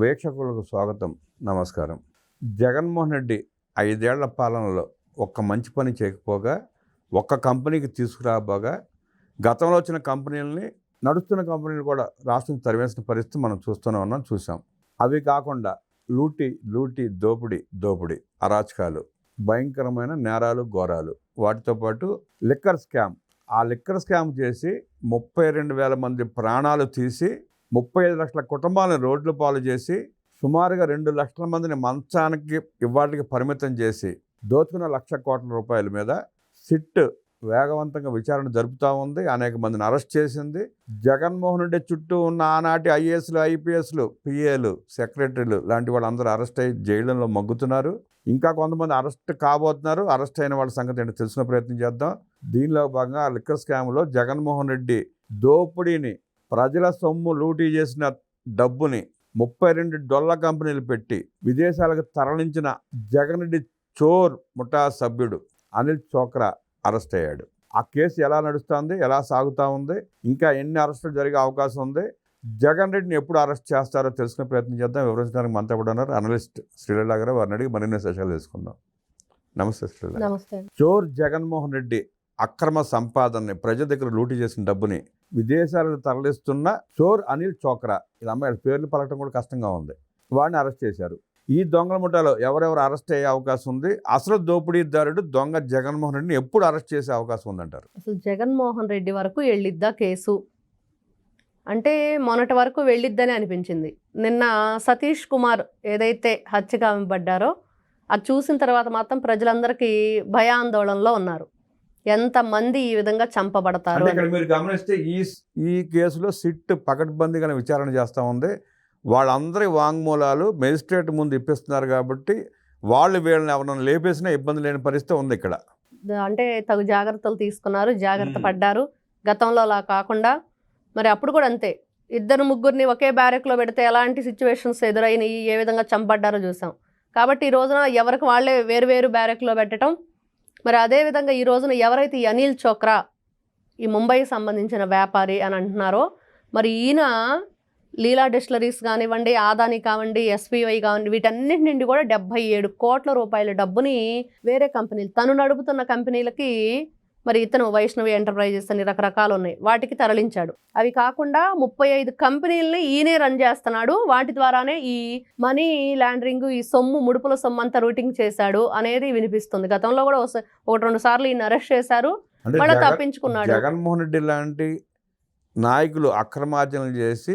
వీక్షకులకు స్వాగతం నమస్కారం. జగన్మోహన్ రెడ్డి ఐదేళ్ళ పాలనలో ఒక్క మంచి పని చేయకపోగా ఒక్క కంపెనీకి తీసుకురాబోగా గతంలో వచ్చిన కంపెనీలని నడుస్తున్న కంపెనీలు కూడా రాష్ట్రం తరివేసిన పరిస్థితి మనం చూస్తూనే ఉన్నాం చూసాం అవి కాకుండా లూటి లూటి దోపిడి దోపిడి అరాచకాలు భయంకరమైన నేరాలు ఘోరాలు. వాటితో పాటు లిక్కర్ స్కామ్. ఆ లిక్కర్ స్కామ్ చేసి ముప్పై రెండు వేల మంది ప్రాణాలు తీసి ముప్పై ఐదు లక్షల కుటుంబాలను రోడ్లు పాలు చేసి సుమారుగా రెండు లక్షల మందిని మంచానికి ఇవ్వడానికి పరిమితం చేసి దోచుకున్న లక్ష కోట్ల రూపాయల మీద సిట్ వేగవంతంగా విచారణ జరుపుతూ ఉంది. అనేక మందిని అరెస్ట్ చేసింది. జగన్మోహన్ రెడ్డి చుట్టూ ఉన్న ఆనాటి ఐఏఎస్లు ఐపీఎస్లు పిఏలు సెక్రటరీలు లాంటి వాళ్ళందరూ అరెస్ట్ అయ్యి జైళ్ళలో మగ్గుతున్నారు. ఇంకా కొంతమంది అరెస్ట్ కాబోతున్నారు. అరెస్ట్ అయిన వాళ్ళ సంగతి ఏంటో తెలుసుకునే ప్రయత్నం చేద్దాం. దీనిలో భాగంగా లిక్కర్ స్కామ్లో జగన్మోహన్ రెడ్డి దోపిడీని ప్రజల సొమ్ము లూటీ చేసిన డబ్బుని ముప్పై రెండు డొల్ల కంపెనీలు పెట్టి విదేశాలకు తరలించిన జగన్ రెడ్డి చోర్ ముఠా సభ్యుడు అనిల్ చోక్రా అరెస్ట్ అయ్యాడు. ఆ కేసు ఎలా నడుస్తుంది? ఎలా సాగుతూ ఉంది? ఇంకా ఎన్ని అరెస్టులు జరిగే అవకాశం ఉంది? జగన్ రెడ్డిని ఎప్పుడు అరెస్ట్ చేస్తారో తెలుసుకునే ప్రయత్నం చేద్దాం. వివరించడానికి మనతో కూడా ఉన్నారు అనలిస్ట్ శ్రీలీల గారు. వారిని అడిగి మరిన్ని విశేషాలు తెలుసుకుందాం. నమస్తే శ్రీలీల నమస్తే. చోర్ జగన్మోహన్ రెడ్డి అక్రమ సంపాదనని ప్రజల దగ్గర లూటీ చేసిన డబ్బుని విదేశాలకు తరలిస్తున్న చోర్ అనిల్ చోక్రా. ఇలా అమ్మాయి పేర్లు పలకడం కూడా కష్టంగా ఉంది. వాడిని అరెస్ట్ చేశారు. ఈ దొంగల ముఠాలో ఎవరెవరు అరెస్ట్ అయ్యే అవకాశం ఉంది? అసలు దోపిడీదారుడు దొంగ జగన్మోహన్ రెడ్డిని ఎప్పుడు అరెస్ట్ చేసే అవకాశం ఉందంటారు? అసలు జగన్మోహన్ రెడ్డి వరకు వెళ్ళిద్దా కేసు? అంటే మొన్నటి వరకు వెళ్ళిద్దని అనిపించింది. నిన్న సతీష్ కుమార్ ఏదైతే హత్య పడ్డారో అది చూసిన తర్వాత మాత్రం ప్రజలందరికీ భయాందోళనలో ఉన్నారు. ఎంతమంది ఈ విధంగా చంపబడతారు. ఇక్కడ మీరు గమనిస్తే ఈ ఈ కేసులో సిట్ పకడ్బందీగా విచారణ చేస్తూ ఉంది. వాళ్ళందరి వాంగ్మూలాలు మెజిస్ట్రేట్ ముందు ఇప్పిస్తున్నారు కాబట్టి వాళ్ళు వీళ్ళని ఎవరైనా లేపేసినా ఇబ్బంది లేని పరిస్థితి ఉంది ఇక్కడ. అంటే తగు జాగ్రత్తలు తీసుకున్నారు జాగ్రత్త. పడ్డారు. గతంలో అలా కాకుండా మరి అప్పుడు కూడా అంతే. ఇద్దరు ముగ్గురిని ఒకే బ్యారెక్లో పెడితే ఎలాంటి సిచ్యువేషన్స్ ఎదురైనవి ఏ విధంగా చంపడ్డారో చూసాం. కాబట్టి ఈ రోజున ఎవరికి వాళ్ళే వేరు వేరు బ్యారెక్లో పెట్టడం మరి అదే విధంగా ఈ రోజున ఎవరైతే ఈ అనిల్ చోక్రా ఈ ముంబైకి సంబంధించిన వ్యాపారి అని అంటున్నారో మరి ఈయన లీలా డిస్టలరీస్ కానివ్వండి ఆదాని కావండి ఎస్పివై కావండి వీటన్నిటి నుండి కూడా డెబ్బై ఏడు కోట్ల రూపాయల డబ్బుని వేరే కంపెనీలు తను నడుపుతున్న కంపెనీలకి మరి ఇతను వైష్ణవి ఎంటర్ప్రైజెస్ అని రకరకాలు ఉన్నాయి. వాటికి తరలించాడు. అవి కాకుండా ముప్పై ఐదు కంపెనీలని ఈయనే రన్ చేస్తున్నాడు. వాటి ద్వారానే ఈ మనీ ల్యాండరింగ్ ఈ సొమ్ము ముడుపుల సొమ్ము అంతా రూటింగ్ చేశాడు అనేది వినిపిస్తుంది. గతంలో కూడా ఒకటి రెండు సార్లు ఈయన అరెస్ట్ చేశారు. మళ్ళీ తప్పించుకున్నాడు. జగన్మోహన్ రెడ్డి లాంటి నాయకులు అక్రమార్జనలు చేసి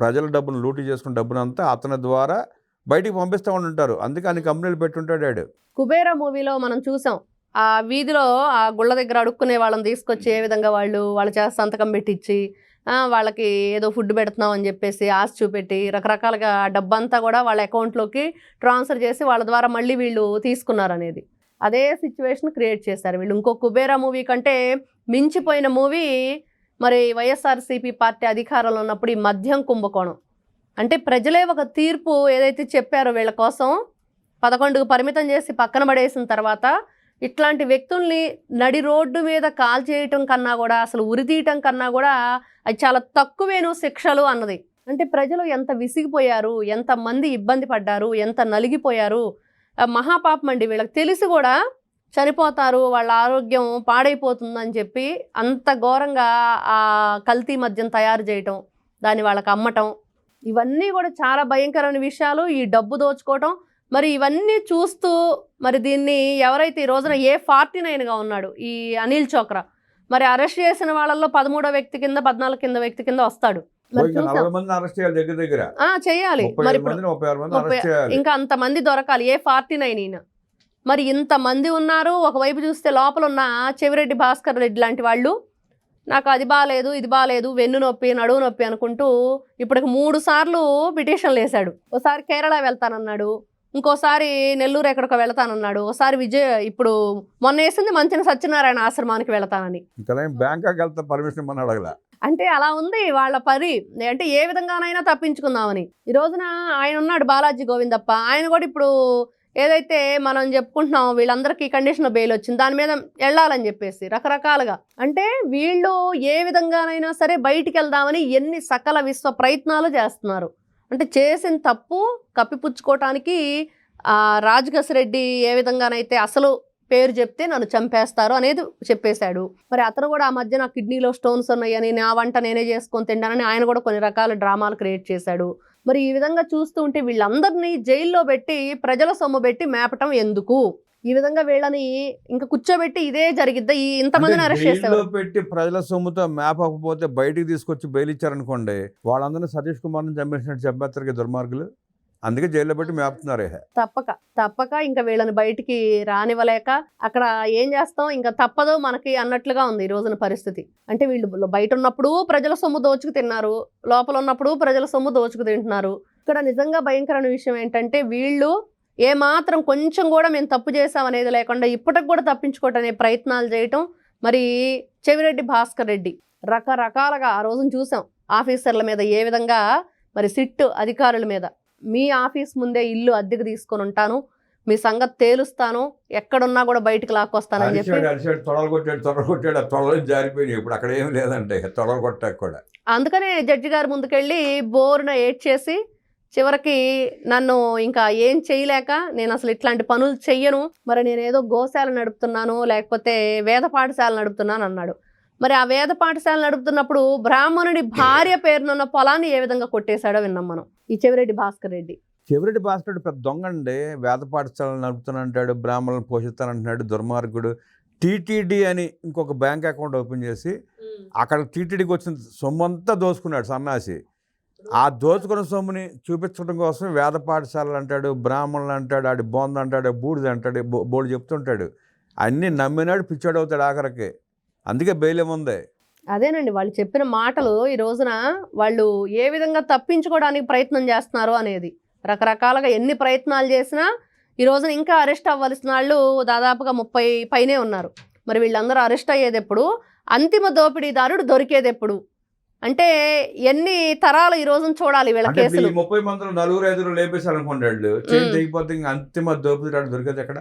ప్రజల డబ్బును లూటీ చేసుకున్న డబ్బునంతా అతని ద్వారా బయటికి పంపిస్తూ ఉంటారు అందుకే అన్ని కంపెనీలు పెట్టుంటాడు కుబేరా మూవీలో మనం చూసాం. ఆ వీధిలో ఆ గుళ్ళ దగ్గర అడుక్కునే వాళ్ళని తీసుకొచ్చి ఏ విధంగా వాళ్ళు వాళ్ళ చేత సంతకం పెట్టించి వాళ్ళకి ఏదో ఫుడ్ పెడుతున్నాం అని చెప్పేసి ఆశ చూపెట్టి రకరకాలుగా ఆ డబ్బంతా కూడా వాళ్ళ అకౌంట్లోకి ట్రాన్స్ఫర్ చేసి వాళ్ళ ద్వారా మళ్ళీ వీళ్ళు తీసుకున్నారు అనేది అదే సిచ్యువేషన్ క్రియేట్ చేశారు వీళ్ళు. ఇంకో కుబేరా మూవీ కంటే మించిపోయిన మూవీ మరి వైఎస్ఆర్సీపీ పార్టీ అధికారంలో ఉన్నప్పుడు ఈ మద్యం కుంభకోణం. అంటే ప్రజలే ఒక తీర్పు ఏదైతే చెప్పారో వీళ్ళ కోసం పదకొండుకు పరిమితం చేసి పక్కన పడేసిన తర్వాత ఇట్లాంటి వ్యక్తుల్ని నడి రోడ్డు మీద కాల్ చేయటం కన్నా కూడా అసలు ఉరితీయటం కన్నా కూడా అది చాలా తక్కువేను శిక్షలు అన్నది. అంటే ప్రజలు ఎంత విసిగిపోయారు ఎంత మంది ఇబ్బంది పడ్డారు ఎంత నలిగిపోయారు మహాపాపం అండి వీళ్ళకి. తెలిసి కూడా చనిపోతారు వాళ్ళ ఆరోగ్యం పాడైపోతుందని చెప్పి అంత ఘోరంగా ఆ కల్తీ మద్యం తయారు చేయటం దాన్ని వాళ్ళకి అమ్మటం ఇవన్నీ కూడా చాలా భయంకరమైన విషయాలు. ఈ డబ్బు దోచుకోవటం మరి ఇవన్నీ చూస్తూ మరి దీన్ని ఎవరైతే ఈ రోజున ఏ ఫార్టీ నైన్గా ఉన్నాడు? ఈ అనిల్ చోక్రా. మరి అరెస్ట్ చేసిన వాళ్ళల్లో పదమూడో వ్యక్తి కింద పద్నాలుగు కింద వ్యక్తి కింద వస్తాడు. చేయాలి మరి ఇంకా అంతమంది దొరకాలి. ఏ ఫార్టీ నైన్ ఈయన? మరి ఇంతమంది ఉన్నారు ఒకవైపు చూస్తే లోపల ఉన్న చెవిరెడ్డి భాస్కర్ రెడ్డి లాంటి వాళ్ళు నాకు అది బాగాలేదు ఇది బాగాలేదు వెన్ను నొప్పి నడువు నొప్పి అనుకుంటూ ఇప్పటికి మూడు సార్లు పిటిషన్లు వేశాడు ఒకసారి కేరళ వెళ్తానన్నాడు. ఇంకోసారి నెల్లూరు ఎక్కడికో వెళ్తానన్నాడు. ఒకసారి విజయ్ ఇప్పుడు మొన్న వేసింది మంచిన సత్యనారాయణ ఆశ్రమానికి వెళ్తానని. బ్యాంకాక్ వెళ్తే పర్మిషన్ ఇమ్మని అడగల. అంటే అలా ఉంది వాళ్ళ పరి. అంటే ఏ విధంగానైనా తప్పించుకుందామని. ఈ రోజున ఆయన ఉన్నాడు బాలాజీ గోవిందప్ప. ఆయన కూడా ఇప్పుడు ఏదైతే మనం చెప్పుకుంటున్నాం వీళ్ళందరికీ కండిషన్ బెయిల్ వచ్చింది దాని మీద వెళ్ళాలని చెప్పేసి రకరకాలుగా. అంటే వీళ్ళు ఏ విధంగానైనా సరే బయటికి వెళ్దామని ఎన్ని సకల విశ్వ ప్రయత్నాలు చేస్తున్నారు. అంటే చేసిన తప్పు కప్పిపుచ్చుకోవటానికి ఆ రెడ్డి ఏ విధంగానైతే అసలు పేరు చెప్తే నన్ను చంపేస్తారు అనేది చెప్పేశాడు. మరి అతను కూడా ఆ మధ్య నా కిడ్నీలో స్టోన్స్ ఉన్నాయని నా వంట నేనే చేసుకొని తింటానని ఆయన కూడా కొన్ని రకాల డ్రామాలు క్రియేట్ చేశాడు. మరి ఈ విధంగా చూస్తూ ఉంటే వీళ్ళందరినీ జైల్లో పెట్టి ప్రజల సొమ్ము పెట్టి మేపటం ఎందుకు? ఈ విధంగా వీళ్ళని ఇంకా కూర్చోబెట్టి ఇదే జరిగిద్దా? ఈ ఇంతమందిని అరెస్ట్ చేసేవారు పెట్టి ప్రజల సొమ్ముతో మ్యాప్ అవ్వకపోతే బయటికి తీసుకొచ్చి బెయిల్ ఇచ్చారనుకోండి వాళ్ళందరినీ సతీష్ కుమార్ని చంపేసినట్టు చంపేస్తారు దుర్మార్గులు. అందుకే జైల్లో పెట్టి మేపుతున్నారు. తప్పక. తప్పక ఇంకా వీళ్ళని బయటికి రానివ్వలేక అక్కడ ఏం చేస్తాం? ఇంకా తప్పదు మనకి అన్నట్లుగా ఉంది ఈ రోజున పరిస్థితి. అంటే వీళ్ళు బయట ఉన్నప్పుడు ప్రజల సొమ్ము దోచుకు తిన్నారు లోపల ఉన్నప్పుడు ప్రజల సొమ్ము దోచుకు తింటున్నారు. ఇక్కడ నిజంగా భయంకరమైన విషయం ఏంటంటే వీళ్ళు ఏ మాత్రం కొంచెం కూడా మేము తప్పు చేసాం అనేది లేకుండా ఇప్పటికి కూడా తప్పించుకోవటం అనే ప్రయత్నాలు చేయటం. మరి చెవిరెడ్డి భాస్కర్ రెడ్డి రకరకాలుగా ఆ రోజున చూసాం. ఆఫీసర్ల మీద ఏ విధంగా మరి సిట్ అధికారుల మీద. మీ ఆఫీస్ ముందే ఇల్లు అద్దెకు తీసుకొని ఉంటాను. మీ సంగతి తేలుస్తాను. ఎక్కడున్నా కూడా బయటికి లాక్కొస్తానని చెప్పి. అరిచాడు తొడలు కొట్టాడు తొడలు కొట్టాడు ఆ తొడలు జారిపోయినాయి. ఇప్పుడు అక్కడ ఏం లేదంటే తొడలు కొట్టాక కూడా. అందుకనే జడ్జి గారి ముందుకెళ్ళి బోరున ఏడ్చేసి చివరికి నన్ను ఇంకా ఏం చేయలేక నేను అసలు ఇట్లాంటి పనులు చెయ్యను. మరి నేను ఏదో గోశాల నడుపుతున్నాను లేకపోతే వేద పాఠశాల నడుపుతున్నాను అన్నాడు. మరి ఆ వేద పాఠశాల నడుపుతున్నప్పుడు బ్రాహ్మణుడి భార్య పేరునున్న పొలాన్ని ఏ విధంగా కొట్టేశాడో విన్నాం మనం. ఈ చెవిరెడ్డి భాస్కర్ రెడ్డి. చెవిరెడ్డి భాస్కరుడు పెద్ద దొంగ అండి. వేద పాఠశాలను నడుపుతానంటాడు బ్రాహ్మణులను పోషిస్తానంటున్నాడు దుర్మార్గుడు. టీటీడీ అని ఇంకొక బ్యాంక్ అకౌంట్ ఓపెన్ చేసి అక్కడ టీటీడీకి వచ్చిన సొమ్ము అంతా దోసుకున్నాడు సన్నాసి. ఆ దోచుకున్న సొమ్ముని చూపించడం కోసం వేద పాఠశాలలు అంటాడు బ్రాహ్మణులు అంటాడు ఆడి బోంద అంటాడు బూడిద అంటాడు బో- బోడు చెప్తుంటాడు. అన్నీ నమ్మినాడు పిచ్చాడు అవుతాడు ఆఖరికి. అందుకే బెయిల్ ఉంది. అదేనండి వాళ్ళు చెప్పిన మాటలు ఈ రోజున వాళ్ళు ఏ విధంగా తప్పించుకోవడానికి ప్రయత్నం చేస్తున్నారు అనేది. రకరకాలుగా ఎన్ని ప్రయత్నాలు చేసినా ఈ రోజున ఇంకా అరెస్ట్ అవ్వాల్సిన వాళ్ళు దాదాపుగా ముప్పై పైనే ఉన్నారు. మరి వీళ్ళందరూ అరెస్ట్ అయ్యేది ఎప్పుడు అంతిమ దోపిడీదారుడు దొరికేది ఎప్పుడు అంటే ఎన్ని తరాలు ఈ రోజున చూడాలి వీళ్ళ కేసులు? ముప్పై మందిలో నలుగురు ఐదుగురు. తెగిపోతే ఇంకా అంతిమ దోపిడీ దొరికేది ఎక్కడ?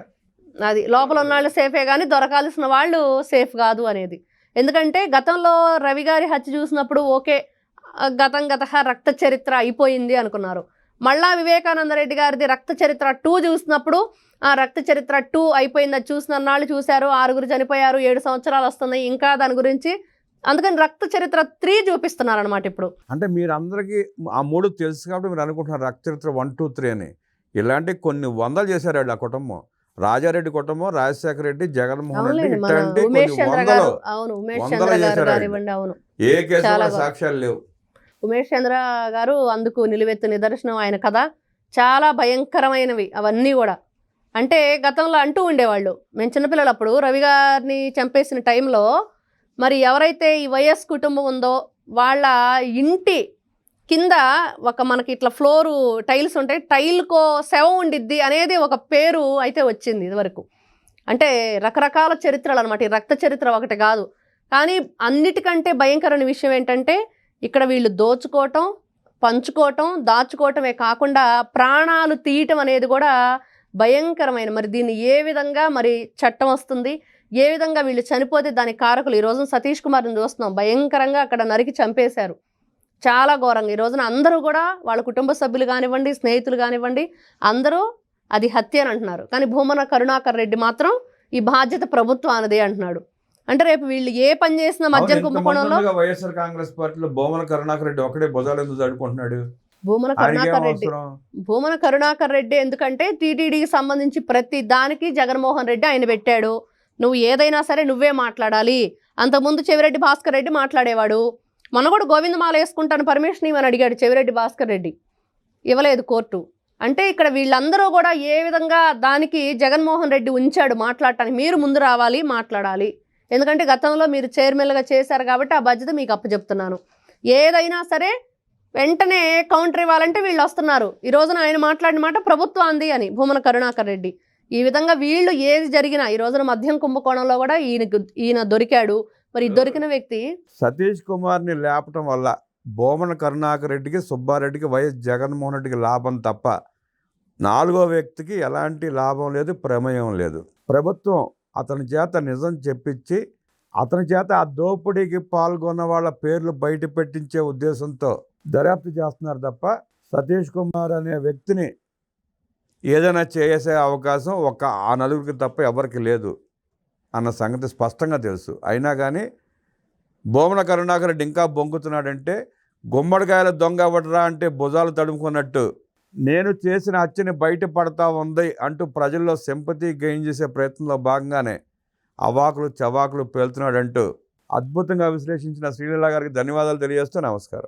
అది లోపల ఉన్న వాళ్ళు సేఫే కానీ దొరకాల్సిన వాళ్ళు సేఫ్ కాదు అనేది. ఎందుకంటే గతంలో రవి గారి హత్య చూసినప్పుడు ఓకే గతం గత రక్త చరిత్ర అయిపోయింది అనుకున్నారు. మళ్ళా వివేకానంద రెడ్డి గారిది రక్త చరిత్ర టూ చూసినప్పుడు ఆ రక్త చరిత్ర టూ అయిపోయింది అది చూసిన నాళ్ళు చూశారు ఆరుగురు చనిపోయారు ఏడు సంవత్సరాలు వస్తున్నాయి ఇంకా దాని గురించి అందుకని రక్త చరిత్ర త్రీ చూపిస్తున్నారు అనమాట ఇప్పుడు. అంటే మీరు అందరికీ ఆ మూడు తెలుసు కాబట్టి మీరు అనుకుంటున్నారు రక్తచరిత్ర వన్ టూ త్రీ అని. ఇలాంటి కొన్ని వందలు చేశారు ఆ కుటుంబం. రాజారెడ్డి కుటుంబం రాజశేఖర రెడ్డి జగన్మోహన్ రెడ్డి ఇట్లాంటి వందలు ఏ కేసులో. సాక్ష్యాలు లేవు. ఉమేష్ చంద్ర గారు అందుకు నిలువెత్తు నిదర్శనం ఆయన కథ. చాలా భయంకరమైనవి అవన్నీ కూడా. అంటే గతంలో అంటూ ఉండేవాళ్ళు. మేము చిన్నపిల్లలప్పుడు రవి గారిని చంపేసిన టైంలో మరి ఎవరైతే ఈ వైఎస్ కుటుంబం ఉందో వాళ్ళ ఇంటి కింద ఒక మనకి ఇట్లా ఫ్లోరు టైల్స్ ఉంటాయి టైల్కో శవం ఉండిద్ది అనేది ఒక పేరు అయితే వచ్చింది ఇదివరకు. అంటే రకరకాల చరిత్రలు అనమాట ఈ రక్త చరిత్ర ఒకటి కాదు. కానీ అన్నిటికంటే భయంకరమైన విషయం ఏంటంటే ఇక్కడ వీళ్ళు దోచుకోవటం పంచుకోవటం దాచుకోవటమే కాకుండా ప్రాణాలు తీయటం అనేది కూడా భయంకరమైన. మరి దీన్ని ఏ విధంగా మరి చట్టం వస్తుంది? ఏ విధంగా వీళ్ళు చనిపోతే దాని కారకులు? ఈ రోజున సతీష్ కుమార్ని చూస్తున్నాం. భయంకరంగా అక్కడ నరికి చంపేశారు. చాలా ఘోరంగా. ఈ రోజున అందరూ కూడా వాళ్ళ కుటుంబ సభ్యులు కానివ్వండి స్నేహితులు కానివ్వండి అందరూ అది హత్య అని అంటున్నారు. కానీ భూమన కరుణాకర్ రెడ్డి మాత్రం ఈ బాధ్యత ప్రభుత్వానిదే అంటున్నాడు. అంటే రేపు వీళ్ళు ఏ పని చేసినా ఇంతమంది కుంభకోణంలో వైఎస్ఆర్ కాంగ్రెస్ పార్టీలో బొమ్మల కరుణాకర్ రెడ్డి ఒకటే భుజాలు ఎందుకు భూమన కరుణాకర్ రెడ్డి. భూమన కరుణాకర్ రెడ్డి ఎందుకంటే టీటీడీకి సంబంధించి ప్రతి దానికి జగన్మోహన్ రెడ్డి ఆయన పెట్టాడు. నువ్వు ఏదైనా సరే నువ్వే మాట్లాడాలి. అంతకుముందు చెవిరెడ్డి భాస్కర్ రెడ్డి మాట్లాడేవాడు. మనగోడు కూడా గోవిందమాల వేసుకుంటాను పర్మిషన్ ఇవ్వని అడిగాడు చెవిరెడ్డి భాస్కర్ రెడ్డి. ఇవ్వలేదు కోర్టు. అంటే ఇక్కడ వీళ్ళందరూ కూడా ఏ విధంగా దానికి జగన్మోహన్ రెడ్డి ఉంచాడు మాట్లాడటానికి మీరు ముందు రావాలి మాట్లాడాలి. ఎందుకంటే గతంలో మీరు చైర్మన్గా చేశారు కాబట్టి ఆ బాధ్యత మీకు అప్పచెప్తున్నాను. ఏదైనా సరే వెంటనే కౌంటర్ ఇవ్వాలంటే వీళ్ళు వస్తున్నారు. ఈ రోజున ఆయన మాట్లాడిన మాట ప్రభుత్వం అంది అని భూమన కరుణాకర్ రెడ్డి. ఈ విధంగా వీళ్ళు ఏది జరిగినా ఈ రోజున మద్యం కుంభకోణంలో కూడా ఈయన ఈయన దొరికాడు. మరి దొరికిన వ్యక్తి? సతీష్ కుమార్ని లేపటం వల్ల బోమన కరుణాకర్ రెడ్డికి సుబ్బారెడ్డికి వైఎస్ జగన్మోహన్ రెడ్డికి లాభం తప్ప నాలుగో వ్యక్తికి ఎలాంటి లాభం లేదు ప్రమేయం లేదు. ప్రభుత్వం అతని చేత నిజం చెప్పించి అతని చేత ఆ దోపిడీకి పాల్గొన్న వాళ్ళ పేర్లు బయట పెట్టించే ఉద్దేశంతో దర్యాప్తు చేస్తున్నారు తప్ప సతీష్ కుమార్ అనే వ్యక్తిని ఏదైనా చేసే అవకాశం ఒక ఆ నలుగురికి తప్ప ఎవరికి లేదు అన్న సంగతి స్పష్టంగా తెలుసు. అయినా కానీ బోమన కరుణాకర్ ఇంకా బొంకుతున్నాడంటే గుమ్మడికాయల దొంగ ఎవడరా అంటే భుజాలు తడుముకున్నట్టు. నేను చేసిన హత్యని బయటపడతా ఉంది అంటూ ప్రజల్లో సింపతి గెయిన్ చేసే ప్రయత్నంలో భాగంగానే అవాకులు చవాకులు పేలుతున్నాడంటూ అద్భుతంగా విశ్లేషించిన శ్రీలీల గారికి ధన్యవాదాలు తెలియజేస్తూ నమస్కారం.